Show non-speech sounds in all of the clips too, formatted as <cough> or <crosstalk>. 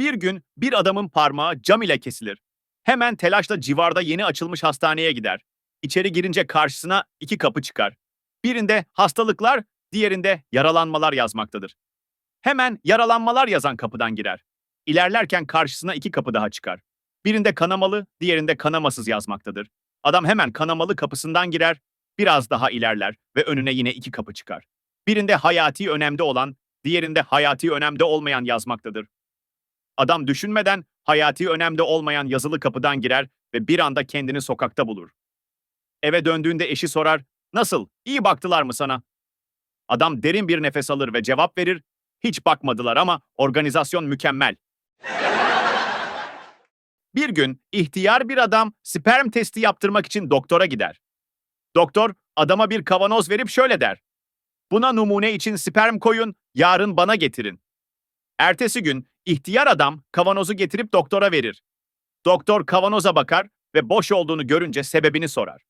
Bir gün bir adamın parmağı cam ile kesilir. Hemen telaşla civarda yeni açılmış hastaneye gider. İçeri girince karşısına iki kapı çıkar. Birinde hastalıklar, diğerinde yaralanmalar yazmaktadır. Hemen yaralanmalar yazan kapıdan girer. İlerlerken karşısına iki kapı daha çıkar. Birinde kanamalı, diğerinde kanamasız yazmaktadır. Adam hemen kanamalı kapısından girer, biraz daha ilerler ve önüne yine iki kapı çıkar. Birinde hayati önemde olan, diğerinde hayati önemde olmayan yazmaktadır. Adam düşünmeden hayati önemde olmayan yazılı kapıdan girer ve bir anda kendini sokakta bulur. Eve döndüğünde eşi sorar, "Nasıl? İyi baktılar mı sana?" Adam derin bir nefes alır ve cevap verir, "Hiç bakmadılar ama organizasyon mükemmel." <laughs> Bir gün ihtiyar bir adam sperm testi yaptırmak için doktora gider. Doktor adama bir kavanoz verip şöyle der. Buna numune için sperm koyun, yarın bana getirin. Ertesi gün ihtiyar adam kavanozu getirip doktora verir. Doktor kavanoza bakar ve boş olduğunu görünce sebebini sorar.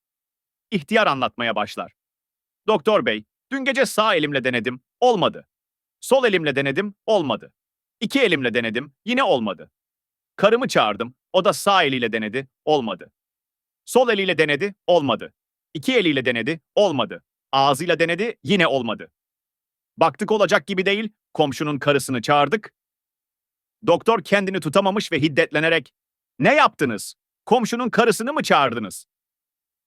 İhtiyar anlatmaya başlar. Doktor bey, dün gece sağ elimle denedim, olmadı. Sol elimle denedim, olmadı. İki elimle denedim, yine olmadı. Karımı çağırdım, o da sağ eliyle denedi, olmadı. Sol eliyle denedi, olmadı. İki eliyle denedi, olmadı. Ağzıyla denedi, yine olmadı. Baktık olacak gibi değil, komşunun karısını çağırdık. Doktor kendini tutamamış ve hiddetlenerek, "Ne yaptınız? Komşunun karısını mı çağırdınız?"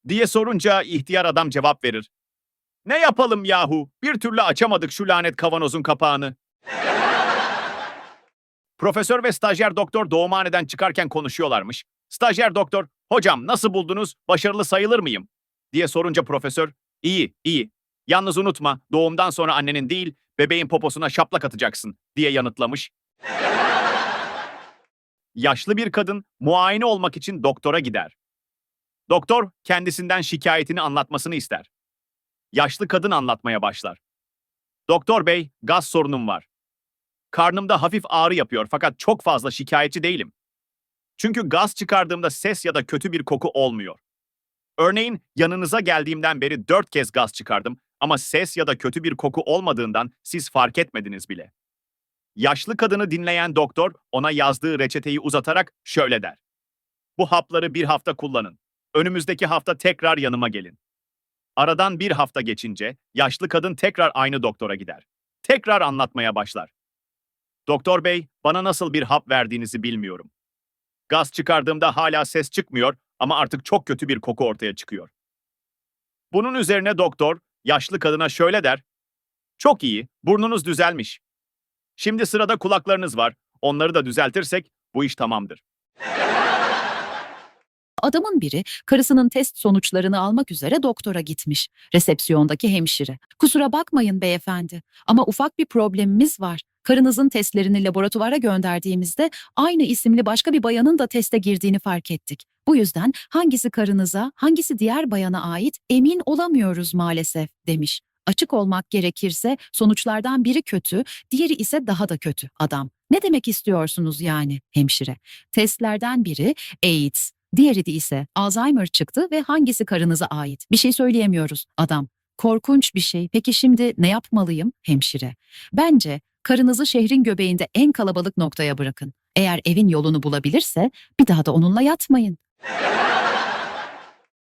diye sorunca ihtiyar adam cevap verir. "Ne yapalım yahu? Bir türlü açamadık şu lanet kavanozun kapağını." Profesör ve stajyer doktor doğumhaneden çıkarken konuşuyorlarmış. Stajyer doktor, "Hocam nasıl buldunuz? Başarılı sayılır mıyım?" diye sorunca profesör, "İyi, iyi. Yalnız unutma, doğumdan sonra annenin değil, bebeğin poposuna şaplak atacaksın." diye yanıtlamış. Yaşlı bir kadın muayene olmak için doktora gider. Doktor kendisinden şikayetini anlatmasını ister. Yaşlı kadın anlatmaya başlar. Doktor bey, gaz sorunum var. Karnımda hafif ağrı yapıyor fakat çok fazla şikayetçi değilim. Çünkü gaz çıkardığımda ses ya da kötü bir koku olmuyor. Örneğin yanınıza geldiğimden beri dört kez gaz çıkardım ama ses ya da kötü bir koku olmadığından siz fark etmediniz bile. Yaşlı kadını dinleyen doktor ona yazdığı reçeteyi uzatarak şöyle der. Bu hapları bir hafta kullanın. Önümüzdeki hafta tekrar yanıma gelin. Aradan bir hafta geçince yaşlı kadın tekrar aynı doktora gider. Tekrar anlatmaya başlar. Doktor bey, bana nasıl bir hap verdiğinizi bilmiyorum. Gaz çıkardığımda hala ses çıkmıyor ama artık çok kötü bir koku ortaya çıkıyor. Bunun üzerine doktor, yaşlı kadına şöyle der. Çok iyi, burnunuz düzelmiş. Şimdi sırada kulaklarınız var. Onları da düzeltirsek bu iş tamamdır. Adamın biri karısının test sonuçlarını almak üzere doktora gitmiş. Resepsiyondaki hemşire. Kusura bakmayın beyefendi ama ufak bir problemimiz var. Karınızın testlerini laboratuvara gönderdiğimizde aynı isimli başka bir bayanın da teste girdiğini fark ettik. Bu yüzden hangisi karınıza, hangisi diğer bayana ait emin olamıyoruz maalesef demiş. Açık olmak gerekirse sonuçlardan biri kötü, diğeri ise daha da kötü adam. Ne demek istiyorsunuz yani hemşire? Testlerden biri AIDS, Diğeri de ise Alzheimer çıktı ve hangisi karınıza ait? Bir şey söyleyemiyoruz adam. Korkunç bir şey. Peki şimdi ne yapmalıyım? Hemşire. Bence karınızı şehrin göbeğinde en kalabalık noktaya bırakın. Eğer evin yolunu bulabilirse bir daha da onunla yatmayın.